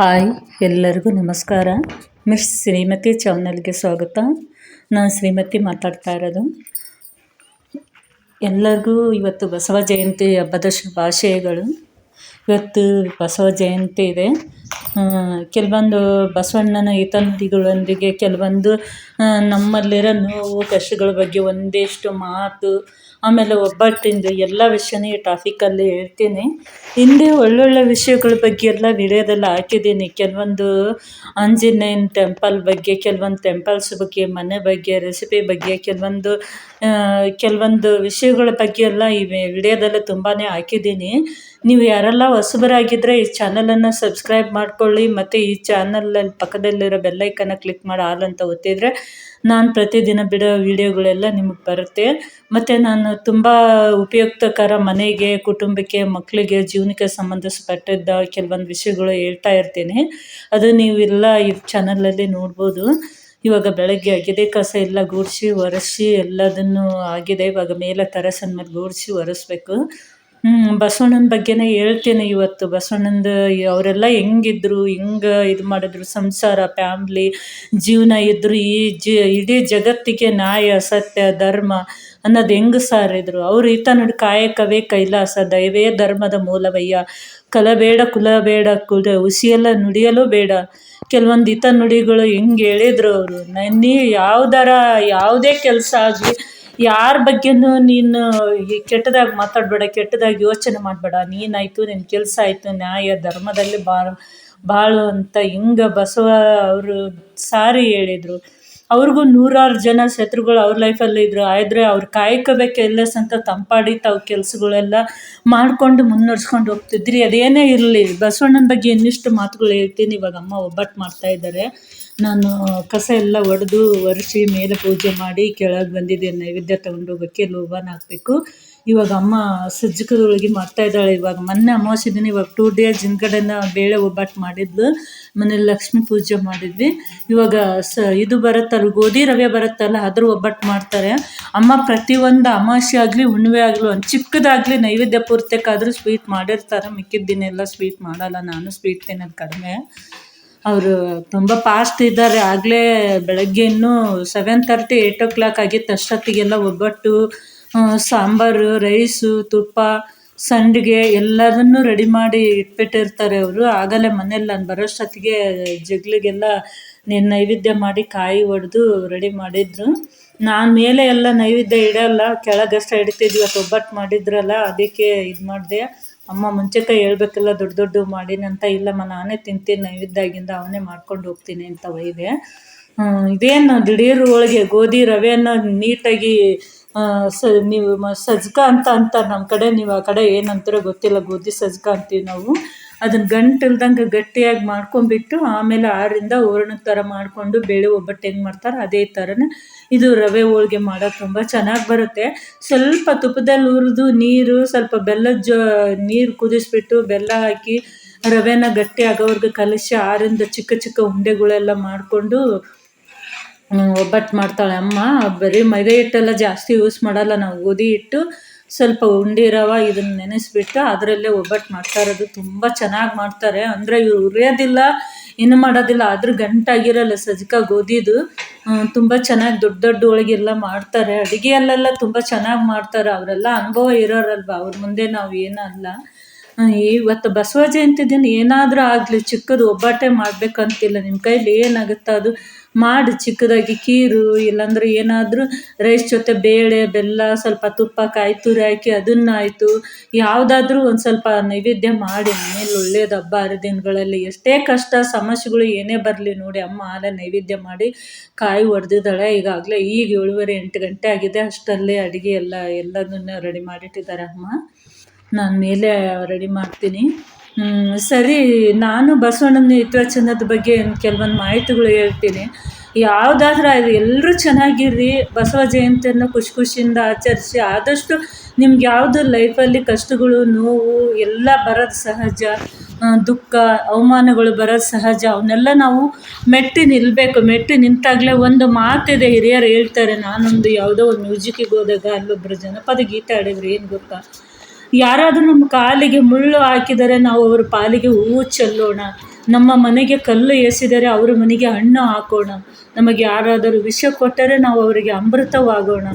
Hi, ಎಲ್ಲರಿಗೂ ನಮಸ್ಕಾರ. Miss Shrimati ಚಾನಲ್ಗೆ ಸ್ವಾಗತ. ನಾನು ಶ್ರೀಮತಿ ಮಾತಾಡ್ತಾ ಇರೋದು. ಎಲ್ಲರಿಗೂ ಇವತ್ತು ಬಸವ ಜಯಂತಿ ಹಬ್ಬದ ಶುಭಾಶಯಗಳು. ಇವತ್ತು ಬಸವ ಜಯಂತಿ ಇದೆ. ಕೆಲವೊಂದು ಬಸವಣ್ಣನ ಹಿತನುಡಿಗಳೊಂದಿಗೆ ಕೆಲವೊಂದು ನಮ್ಮಲ್ಲಿರೋ ನೋವು, ಕಷ್ಟಗಳ ಬಗ್ಗೆ ಒಂದಿಷ್ಟು ಮಾತು, ಆಮೇಲೆ ಒಬ್ಬಟ್ಟಿಂದು ಎಲ್ಲ ವಿಷಯನೂ ಈ ಟಾಪಿಕಲ್ಲಿ ಹೇಳ್ತೀನಿ. ಹಿಂದೆ ಒಳ್ಳೊಳ್ಳೆ ವಿಷಯಗಳ ಬಗ್ಗೆ ಎಲ್ಲ ವಿಡಿಯೋದಲ್ಲಿ ಹಾಕಿದ್ದೀನಿ. ಕೆಲವೊಂದು ಆಂಜನೇಯನ ಟೆಂಪಲ್ ಬಗ್ಗೆ, ಕೆಲವೊಂದು ಟೆಂಪಲ್ಸ್ ಬಗ್ಗೆ, ಮನೆ ಬಗ್ಗೆ ರೆಸಿಪಿ ಬಗ್ಗೆ, ಕೆಲವೊಂದು ಕೆಲವೊಂದು ವಿಷಯಗಳ ಬಗ್ಗೆ ಎಲ್ಲ ಈ ವಿಡಿಯೋದಲ್ಲೇ ತುಂಬಾ ಹಾಕಿದ್ದೀನಿ. ನೀವು ಯಾರೆಲ್ಲ ಹೊಸಬರಾಗಿದ್ದರೆ ಈ ಚಾನಲನ್ನು ಸಬ್ಸ್ಕ್ರೈಬ್ ಮಾಡ್ಕೊಳ್ಳಿ, ಮತ್ತು ಈ ಚಾನಲಲ್ಲಿ ಪಕ್ಕದಲ್ಲಿರೋ ಬೆಲ್ಲೈಕನ್ನು ಕ್ಲಿಕ್ ಮಾಡಿ ಆಲ್ ಅಂತ ಒತ್ತಿದರೆ ನಾನು ಪ್ರತಿದಿನ ಬಿಡೋ ವಿಡಿಯೋಗಳೆಲ್ಲ ನಿಮಗೆ ಬರುತ್ತೆ. ಮತ್ತು ನಾನು ತುಂಬ ಉಪಯುಕ್ತಕರ ಮನೆಗೆ, ಕುಟುಂಬಕ್ಕೆ ಮಕ್ಕಳಿಗೆ ಜೀವನಕ್ಕೆ ಸಂಬಂಧಿಸಿಪಟ್ಟಿದ್ದ ಕೆಲವೊಂದು ವಿಷಯಗಳು ಹೇಳ್ತಾ ಇರ್ತೀನಿ. ಅದು ನೀವೆಲ್ಲ ಈ ಚಾನಲಲ್ಲಿ ನೋಡ್ಬೋದು. ಇವಾಗ ಬೆಳಗ್ಗೆ ಆಗಿದೆ, ಕಸ ಎಲ್ಲ ಗೂಡಿಸಿ ಒರೆಸಿ ಎಲ್ಲದನ್ನು ಆಗಿದೆ. ಇವಾಗ ಮೇಲೆ ತರಸನ್ ಮೇಲೆ ಗೂಡಿಸಿ ಒರೆಸ್ಬೇಕು. ಬಸವಣ್ಣನ ಬಗ್ಗೆನೇ ಹೇಳ್ತೀನಿ ಇವತ್ತು. ಬಸವಣ್ಣಂದು ಅವರೆಲ್ಲ ಹೆಂಗಿದ್ರು, ಹೆಂಗೆ ಇದು ಮಾಡಿದ್ರು, ಸಂಸಾರ, ಫ್ಯಾಮ್ಲಿ, ಜೀವನ ಇದ್ರು, ಈ ಜಿ, ಇಡೀ ಜಗತ್ತಿಗೆ ನ್ಯಾಯ, ಸತ್ಯ, ಧರ್ಮ ಅನ್ನೋದು ಹೆಂಗೆ ಸಾರಿದ್ರು? ಅವ್ರು ಈತ ನೋಡಿ ಕಾಯಕವೇ ಕೈಲಾಸ ದಯವೇ ಧರ್ಮದ ಮೂಲವಯ್ಯ. ಕಲಬೇಡ, ಕುಲಬೇಡ, ಕುಲ ಉಸಿಯೆಲ್ಲ ನುಡಿಯಲು ಬೇಡ. ಕೆಲವೊಂದು ಹಿತ ನುಡಿಗಳು ಹೆಂಗೆ ಹೇಳಿದ್ರು ಅವರು, ನೀ ಯಾವ್ದಾರ ಯಾವುದೇ ಕೆಲಸ ಆಗಲಿ, ಯಾರ ಬಗ್ಗೆನೂ ನೀನು ಈ ಕೆಟ್ಟದಾಗಿ ಮಾತಾಡಬೇಡ, ಕೆಟ್ಟದಾಗಿ ಯೋಚನೆ ಮಾಡಬೇಡ, ನೀನಾಯಿತು ನಿನ್ನ ಕೆಲಸ ಆಯಿತು, ನ್ಯಾಯ, ಧರ್ಮದಲ್ಲಿ ಬಾಳು ಬಾಳು ಅಂತ ಹಿಂಗೆ ಬಸವ ಅವರು ಸಾರಿ ಹೇಳಿದರು. ಅವ್ರಿಗೂ ನೂರಾರು ಜನ ಶತ್ರುಗಳು ಅವ್ರ ಲೈಫಲ್ಲಿ ಇದ್ರು. ಆದರೆ ಅವ್ರು ಕಾಯ್ಕೋಬೇಕು ಕೆಲಸ ಅಂತ ತಂಪಾಡಿ ತಾವು ಕೆಲಸಗಳೆಲ್ಲ ಮಾಡಿಕೊಂಡು ಮುನ್ನಡೆಸ್ಕೊಂಡು ಹೋಗ್ತಿದ್ರಿ. ಅದೇನೇ ಇರಲಿ. ಬಸವಣ್ಣನ ಬಗ್ಗೆ ಇನ್ನಿಷ್ಟು ಮಾತುಗಳು ಹೇಳ್ತೀನಿ. ಇವಾಗ ಅಮ್ಮ ಒಬ್ಬಟ್ಟು ಮಾಡ್ತಾ ಇದ್ದಾರೆ. ನಾನು ಕಸ ಎಲ್ಲ ಒಡೆದು ಒರೆಸಿ ಮೇಲೆ ಪೂಜೆ ಮಾಡಿ ಕೆಳಗೆ ಬಂದಿದ್ದೇನೆ. ನೈವೇದ್ಯ ತೊಗೊಂಡು ಹೋಗೋಕ್ಕೆ ಲೋಬಾನ ಹಾಕಬೇಕು. ಇವಾಗ ಅಮ್ಮ ಸಜ್ಜಕದೊಳಗೆ ಮಾಡ್ತಾ ಇದ್ದಾಳೆ ಇವಾಗ. ಮೊನ್ನೆ ಅಮಾವಾಸ್ಯೆ ದಿನ ಇವಾಗ ಟೂ ಡೇಸ್ ಹಿಂದ್ಗಡೆನ ಬೇಳೆ ಒಬ್ಬಟ್ಟು ಮಾಡಿದ್ಲು. ಮನೇಲಿ ಲಕ್ಷ್ಮೀ ಪೂಜೆ ಮಾಡಿದ್ವಿ. ಇವಾಗ ಸ, ಇದು ಬರುತ್ತಲ್ಲ ಗೋಧಿ ರವೆ ಬರುತ್ತಲ್ಲ, ಅದ್ರ ಒಬ್ಬಟ್ಟು ಮಾಡ್ತಾರೆ. ಅಮ್ಮ ಪ್ರತಿಯೊಂದು ಅಮಾವಾಸ್ಯೆ ಆಗಲಿ, ಹುಣ್ಣಿಮೆ ಆಗಲಿ, ಒಂದು ಚಿಕ್ಕದಾಗಲಿ ನೈವೇದ್ಯ ಪೂರ್ತಕ್ಕಾದರೂ ಸ್ವೀಟ್ ಮಾಡಿರ್ತಾರೆ. ಮಿಕ್ಕಿದ ದಿನ ಎಲ್ಲ ಸ್ವೀಟ್ ಮಾಡಲ್ಲ. ನಾನು ಸ್ವೀಟ್ ತಿನ್ನೋದು ಕಡಿಮೆ. ಅವರು ತುಂಬ ಫಾಸ್ಟ್ ಇದ್ದಾರೆ. ಆಗಲೇ ಬೆಳಗ್ಗೆ ಇನ್ನೂ seven thirty eight o'clock ಆಗಿತ್ತು ಅಷ್ಟೊತ್ತಿಗೆಲ್ಲ ಒಬ್ಬಟ್ಟು. ಸಾಂಬಾರು, ರೈಸು, ತುಪ್ಪ, ಸಂಡಿಗೆ ಎಲ್ಲದನ್ನು ರೆಡಿ ಮಾಡಿ ಇಟ್ಬಿಟ್ಟಿರ್ತಾರೆ ಅವರು. ಆಗಲೇ ಮನೇಲಿ ನಾನು ಬರೋಷ್ಟೊತ್ತಿಗೆ ಜಗ್ಲಿಗೆಲ್ಲ ನೆ- ನೈವೇದ್ಯ ಮಾಡಿ ಕಾಯಿ ಒಡೆದು ರೆಡಿ ಮಾಡಿದ್ರು. ನಾನು ಮೇಲೆ ಎಲ್ಲ ನೈವೇದ್ಯ ಇಡಲ್ಲ ಕೆಳಗಷ್ಟೇ ಇಡ್ತಿದ್ವಿ ಅಥವಾ ಒಬ್ಬಟ್ಟು ಮಾಡಿದ್ರಲ್ಲ, ಅದಕ್ಕೆ ಇದು ಮಾಡಿದೆ. ಅಮ್ಮ ಮುಂಚೆಕ ಹೇಳ್ಬೇಕಲ್ಲ ದೊಡ್ಡ ದೊಡ್ಡ ಮಾಡಿನಂತ ಇಲ್ಲಮ್ಮ, ನಾನೇ ತಿಂತೀನಿ ನೈವೇದ್ಯಗಿಂದ ಅವನೇ ಮಾಡ್ಕೊಂಡು ಹೋಗ್ತೀನಿ ಅಂತ ಒಯ್ದೆ. ಇದೇನು ದಿಢೀರ್ ಹೋಳಿಗೆ, ಗೋಧಿ ರವೆಯನ್ನು ನೀಟಾಗಿ ಸ, ನೀವು ಮ, ಸಜ್ಕ ಅಂತ ಅಂತಾರೆ ನಮ್ಮ ಕಡೆ ನೀವು ಆ ಕಡೆ ಏನಂತಾರೋ ಗೊತ್ತಿಲ್ಲ, ಗೋಧಿ ಸಜ್ಕ ಅಂತೀವಿ ನಾವು. ಅದನ್ನು ಗಂಟಿಲ್ದಂಗೆ ಗಟ್ಟಿಯಾಗಿ ಮಾಡ್ಕೊಂಡ್ಬಿಟ್ಟು ಆಮೇಲೆ ಆರಿಂದ ಹೂರ್ಣದ ಥರ ಮಾಡಿಕೊಂಡು ಬೇಳೆ ಒಬ್ಬಟ್ಟು ಹೆಂಗೆ ಮಾಡ್ತಾರೆ ಅದೇ ಥರನೇ ಇದು ರವೆ ಹೋಳ್ಗೆ ಮಾಡೋದು ತುಂಬ ಚೆನ್ನಾಗಿ ಬರುತ್ತೆ. ಸ್ವಲ್ಪ ತುಪ್ಪದಲ್ಲಿ ಹುರಿದು ನೀರು, ಸ್ವಲ್ಪ ಬೆಲ್ಲದ ಜೊ, ನೀರು ಕುದಿಸ್ಬಿಟ್ಟು ಬೆಲ್ಲ ಹಾಕಿ ರವೆನ ಗಟ್ಟಿ ಆಗೋವರೆಗೆ ಕಲಸಿ ಆರಿಂದ ಚಿಕ್ಕ ಚಿಕ್ಕ ಉಂಡೆಗಳೆಲ್ಲ ಮಾಡಿಕೊಂಡು ಒಬ್ಬಟ್ಟು ಮಾಡ್ತಾಳೆ ಅಮ್ಮ. ಬರೀ ಮೈದಾ ಹಿಟ್ಟೆಲ್ಲ ಜಾಸ್ತಿ ಯೂಸ್ ಮಾಡಲ್ಲ. ನಾವು ಗೋಧಿ ಹಿಟ್ಟು, ಸ್ವಲ್ಪ ಉಂಡೆ ರವೆ ಇದನ್ನು ನೆನೆಸ್ಬಿಟ್ಟು ಅದರಲ್ಲೇ ಒಬ್ಬಟ್ಟು ಮಾಡ್ತಾ ಇರೋದು. ತುಂಬ ಚೆನ್ನಾಗಿ ಮಾಡ್ತಾರೆ. ಅಂದರೆ ಇವ್ರು ಉರಿಯೋದಿಲ್ಲ, ಇನ್ನು ಮಾಡೋದಿಲ್ಲ. ಆದರೂ ಗಂಟಾಗಿರಲ್ಲ ಸಜ್ಕ ಗೋಧಿದು. ತುಂಬ ಚೆನ್ನಾಗಿ ದೊಡ್ಡ ದೊಡ್ಡ ಹೋಳಿಗೆಲ್ಲ ಮಾಡ್ತಾರೆ. ಅಡುಗೆಯಲ್ಲೆಲ್ಲ ತುಂಬ ಚೆನ್ನಾಗಿ ಮಾಡ್ತಾರೆ. ಅವರೆಲ್ಲ ಅನುಭವ ಇರೋರಲ್ವ? ಅವ್ರ ಮುಂದೆ ನಾವು ಏನಲ್ಲ. ಇವತ್ತು ಬಸವ ಜಯಂತಿ ದಿನ ಏನಾದರೂ ಆಗಲಿ, ಚಿಕ್ಕದು ಒಬ್ಬಟ್ಟೆ ಮಾಡಬೇಕಂತಿಲ್ಲ. ನಿಮ್ಮ ಕೈಲಿ ಏನಾಗುತ್ತೆ ಅದು? ಮಾಡಿ ಚಿಕ್ಕದಾಗಿ ಖೀರು ಇಲ್ಲಾಂದ್ರೆ ಏನಾದರೂ ರೈಸ್ ಜೊತೆ ಬೇಳೆ, ಬೆಲ್ಲ, ಸ್ವಲ್ಪ ತುಪ್ಪ, ಕಾಯಿ ತುರಿ ಹಾಕಿ ಅದನ್ನ ಆಯಿತು ಯಾವುದಾದ್ರೂ ಒಂದು ಸ್ವಲ್ಪ ನೈವೇದ್ಯ ಮಾಡಿ, ಮನೇಲಿ ಒಳ್ಳೇದು ಹಬ್ಬ, ಹರಿದಿನಗಳಲ್ಲಿ ಎಷ್ಟೇ ಕಷ್ಟ, ಸಮಸ್ಯೆಗಳು ಏನೇ ಬರಲಿ ನೋಡಿ ಅಮ್ಮ ಆಲೆ ನೈವೇದ್ಯ ಮಾಡಿ ಕಾಯಿ ಹೊಡೆದಿದ್ದಾಳೆ ಈಗಾಗಲೇ ಈಗ ಏಳುವರೆ ಎಂಟು ಗಂಟೆ ಆಗಿದೆ. ಅಷ್ಟಲ್ಲೇ ಅಡುಗೆ ಎಲ್ಲ, ಎಲ್ಲದನ್ನ ರೆಡಿ ಮಾಡಿಟ್ಟಿದ್ದಾರೆ ಅಮ್ಮ. ನಾನು ಮೇಲೆ ರೆಡಿ ಮಾಡ್ತೀನಿ. ಸರಿ, ನಾನು ಬಸವಣ್ಣನ ಹಿತವಚನದ ಬಗ್ಗೆ ಕೆಲವೊಂದು ಮಾಹಿತಿಗಳು ಹೇಳ್ತೀನಿ. ಯಾವುದಾದ್ರೂ ಅದು ಎಲ್ಲರೂ ಚೆನ್ನಾಗಿರ್ರಿ, ಬಸವ ಜಯಂತಿಯನ್ನು ಖುಷಿ ಖುಷಿಯಿಂದ ಆಚರಿಸಿ, ಆದಷ್ಟು ನಿಮ್ಗೆ ಯಾವುದು ಲೈಫಲ್ಲಿ ಕಷ್ಟಗಳು, ನೋವು, ಎಲ್ಲ ಬರೋದು ಸಹಜ ದುಃಖ, ಅವಮಾನಗಳು ಬರೋದು ಸಹಜ ಅವನ್ನೆಲ್ಲ ನಾವು ಮೆಟ್ಟಿ ನಿಲ್ಲಬೇಕು ಮೆಟ್ಟಿ ನಿಂತಾಗಲೇ ಒಂದು ಮಾತಿದೆ ಹಿರಿಯರು ಹೇಳ್ತಾರೆ, ನಾನೊಂದು ಯಾವುದೋ ಒಂದು ಮ್ಯೂಸಿಕ್ಕಿಗೆ ಹೋದಾಗ ಅಲ್ಲೊಬ್ಬರು ಜನಪದ ಗೀತೆ ಆಡಿದ್ರು ಏನು ಗೊತ್ತಾ? ಯಾರಾದರೂ ನಮ್ಮ ಕಾಲಿಗೆ ಮುಳ್ಳು ಹಾಕಿದರೆ ನಾವು ಅವ್ರ ಪಾಲಿಗೆ ಹೂವು ಚೆಲ್ಲೋಣ. ನಮ್ಮ ಮನೆಗೆ ಕಲ್ಲು ಎಸೆದರೆ ಅವರ ಮನೆಗೆ ಹಣ್ಣು ಹಾಕೋಣ. ನಮಗೆ ಯಾರಾದರೂ ವಿಷ ಕೊಟ್ಟರೆ ನಾವು ಅವರಿಗೆ ಅಮೃತವಾಗೋಣ.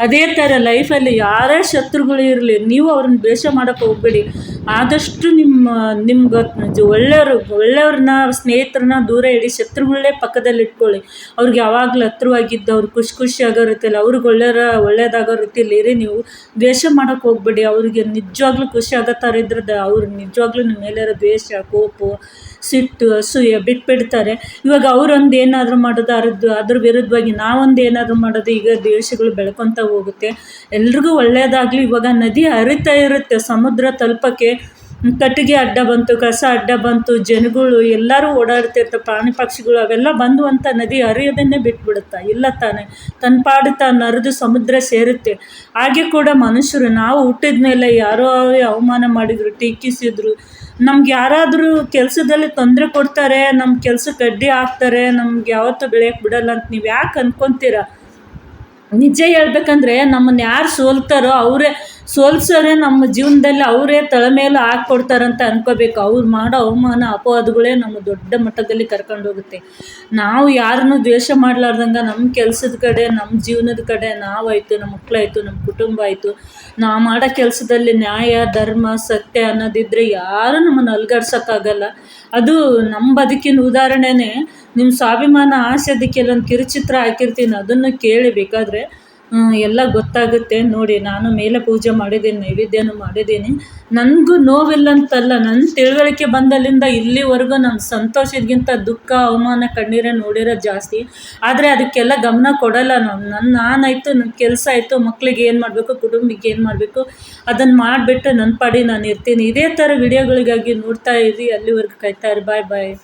ಅದೇ ಥರ ಲೈಫಲ್ಲಿ ಯಾರೇ ಶತ್ರುಗಳು ಇರಲಿ, ನೀವು ಅವ್ರನ್ನ ದ್ವೇಷ ಮಾಡೋಕ್ಕೆ ಹೋಗಬೇಡಿ. ಆದಷ್ಟು ನಿಮ್ಮ ನಿಮ್ಗೆ ಒಳ್ಳೆಯವರು, ಒಳ್ಳೆಯವ್ರನ್ನ, ಸ್ನೇಹಿತರನ್ನ ದೂರ ಇಡಿ ಶತ್ರುಗಳೇ ಪಕ್ಕದಲ್ಲಿ ಇಟ್ಕೊಳ್ಳಿ. ಅವ್ರಿಗೆ ಯಾವಾಗಲೂ ಹತ್ರವಾಗಿದ್ದವ್ರು ಖುಷಿ ಖುಷಿಯಾಗೋ ರೀತಿಯಲ್ಲಿ, ಅವ್ರಿಗೆ ಒಳ್ಳೆಯರ, ಒಳ್ಳೆಯದಾಗೋ ರೀತಿಯಲ್ಲಿ ಇರಿ. ನೀವು ದ್ವೇಷ ಮಾಡೋಕ್ಕೆ ಹೋಗ್ಬೇಡಿ. ಅವರಿಗೆ ನಿಜವಾಗ್ಲೂ ಖುಷಿ ಆಗೋ ಥರ ಇದ್ರದ್ದು ಅವ್ರು ನಿಜವಾಗ್ಲೂ ನಿಮ್ಮ ಮೇಲೆ ಇರೋ ದ್ವೇಷ, ಕೋಪ ಸಿಟ್ಟು ಅಸೂಯೆ ಬಿಟ್ಬಿಡ್ತಾರೆ. ಇವಾಗ ಅವರೊಂದು ಏನಾದರೂ ಮಾಡೋದು ಅದ್ರದ್ದು ಅದ್ರ ವಿರುದ್ಧವಾಗಿ ನಾವೊಂದು ಏನಾದರೂ ಮಾಡೋದು, ಈಗ ದೇಶಗಳು ಬೆಳ್ಕೊತ ಹೋಗುತ್ತೆ. ಎಲ್ರಿಗೂ ಒಳ್ಳೆಯದಾಗಲಿ ಇವಾಗ ನದಿ ಹರಿತಾ ಇರುತ್ತೆ, ಸಮುದ್ರ ತಲುಪಕ್ಕೆ. ಕಟ್ಟಿಗೆ ಅಡ್ಡ ಬಂತು, ಕಸ ಅಡ್ಡ ಬಂತು, ಜನಗಳು ಎಲ್ಲರೂ ಓಡಾಡ್ತಿರ್ತಾರೆ ಪ್ರಾಣಿ ಪಕ್ಷಿಗಳು ಅವೆಲ್ಲ ಬಂದು ಅಂತ ನದಿ ಹರಿಯೋದನ್ನೇ ಬಿಟ್ಬಿಡುತ್ತಾ. ಇಲ್ಲ ತಾನೆ ತನ್ನ ಪಾಡು ತಾನು ಹರಿದು ಸಮುದ್ರ ಸೇರುತ್ತೆ. ಹಾಗೆ ಕೂಡ ಮನುಷ್ಯರು, ನಾವು ಹುಟ್ಟಿದ ಮೇಲೆ ಯಾರೋ ಅವಮಾನ ಮಾಡಿದರು, ಟೀಕಿಸಿದ್ರು. ನಮ್ಗೆ ಯಾರಾದರೂ ಕೆಲಸದಲ್ಲಿ ತೊಂದರೆ ಕೊಡ್ತಾರೆ ನಮ್ಮ ಕೆಲಸಕ್ಕೆ ಅಡ್ಡಿ ಹಾಕ್ತಾರೆ, ನಮ್ಗೆ ಯಾವತ್ತೂ ಬೆಳೆಯಕ್ಕೆ ಬಿಡಲ್ಲ ಅಂತ ನೀವು ಯಾಕೆ ಅಂದ್ಕೊತೀರ ನಿಜ ಹೇಳ್ಬೇಕಂದ್ರೆ ನಮ್ಮನ್ನು ಯಾರು ಸೋಲ್ತಾರೋ ಅವರೇ ಸೋಲ್ಸೋರೆ ನಮ್ಮ ಜೀವನದಲ್ಲಿ ಅವರೇ ತಲೆ ಮೇಲೆ ಹಾಕ್ಕೊಡ್ತಾರಂತ ಅನ್ಕೋಬೇಕು. ಅವ್ರು ಮಾಡೋ ಅವಮಾನ, ಅಪವಾದಗಳೇ ನಮ್ಮ ದೊಡ್ಡ ಮಟ್ಟದಲ್ಲಿ ಕರ್ಕೊಂಡು ಹೋಗುತ್ತೆ. ನಾವು ಯಾರನ್ನೂ ದ್ವೇಷ ಮಾಡಲಾರ್ದಂಗೆ ನಮ್ಮ ಕೆಲಸದ ಕಡೆ ನಮ್ಮ ಜೀವನದ ಕಡೆ ನಾವಾಯ್ತು ನಮ್ಮ ಮಕ್ಕಳಾಯಿತು ನಮ್ಮ ಕುಟುಂಬ ಆಯಿತು. ನಾವು ಮಾಡೋ ಕೆಲಸದಲ್ಲಿ ನ್ಯಾಯ, ಧರ್ಮ, ಸತ್ಯ ಅನ್ನೋದಿದ್ದರೆ ಯಾರೂ ನಮ್ಮನ್ನು ಅಲ್ಗಾಡ್ಸೋಕ್ಕಾಗಲ್ಲ. ಅದು ನಮ್ಮ ಬದುಕಿನ ಉದಾಹರಣೆನೇ ನಿಮ್ಮ ಸ್ವಾಭಿಮಾನ ಆಸೆ ಅದಕ್ಕೆ ಒಂದು ಕಿರುಚಿತ್ರ ಹಾಕಿರ್ತೀನಿ, ಅದನ್ನು ಕೇಳಿ ಬೇಕಾದರೆ ಎಲ್ಲ ಗೊತ್ತಾಗುತ್ತೆ. ನೋಡಿ, ನಾನು ಮೇಲೆ ಪೂಜೆ ಮಾಡಿದ್ದೀನಿ, ನೈವೇದ್ಯನೂ ಮಾಡಿದ್ದೀನಿ. ನನಗೂ ನೋವಿಲ್ಲಂತಲ್ಲ ನನ್ನ ತಿಳುವಳಿಕೆ ಬಂದಲ್ಲಿಂದ ಇಲ್ಲಿವರೆಗೂ ನಾನು ಸಂತೋಷಕ್ಕಿಂತ ದುಃಖ, ಅವಮಾನ, ಕಣ್ಣೀರೇ ನೋಡಿರೋದು ಜಾಸ್ತಿ. ಆದರೆ ಅದಕ್ಕೆಲ್ಲ ಗಮನ ಕೊಡಲ್ಲ ನಾನು ನನ್ನ ನಾನಾಯಿತು ನನ್ನ ಕೆಲಸ ಆಯಿತು ಮಕ್ಕಳಿಗೆ ಏನು ಮಾಡಬೇಕು, ಕುಟುಂಬಕ್ಕೆ ಏನು ಮಾಡಬೇಕು ಅದನ್ನು ಮಾಡಿಬಿಟ್ಟು ನನ್ನ ಪಾಡಿ ನಾನು ಇರ್ತೀನಿ. ಇದೇ ಥರ ವಿಡಿಯೋಗಳಿಗಾಗಿ ನೋಡ್ತಾ ಇರಿ, ಅಲ್ಲಿವರೆಗೂ ಕಾಯ್ತಾ ಇರಿ. ಬಾಯ್ ಬಾಯ್.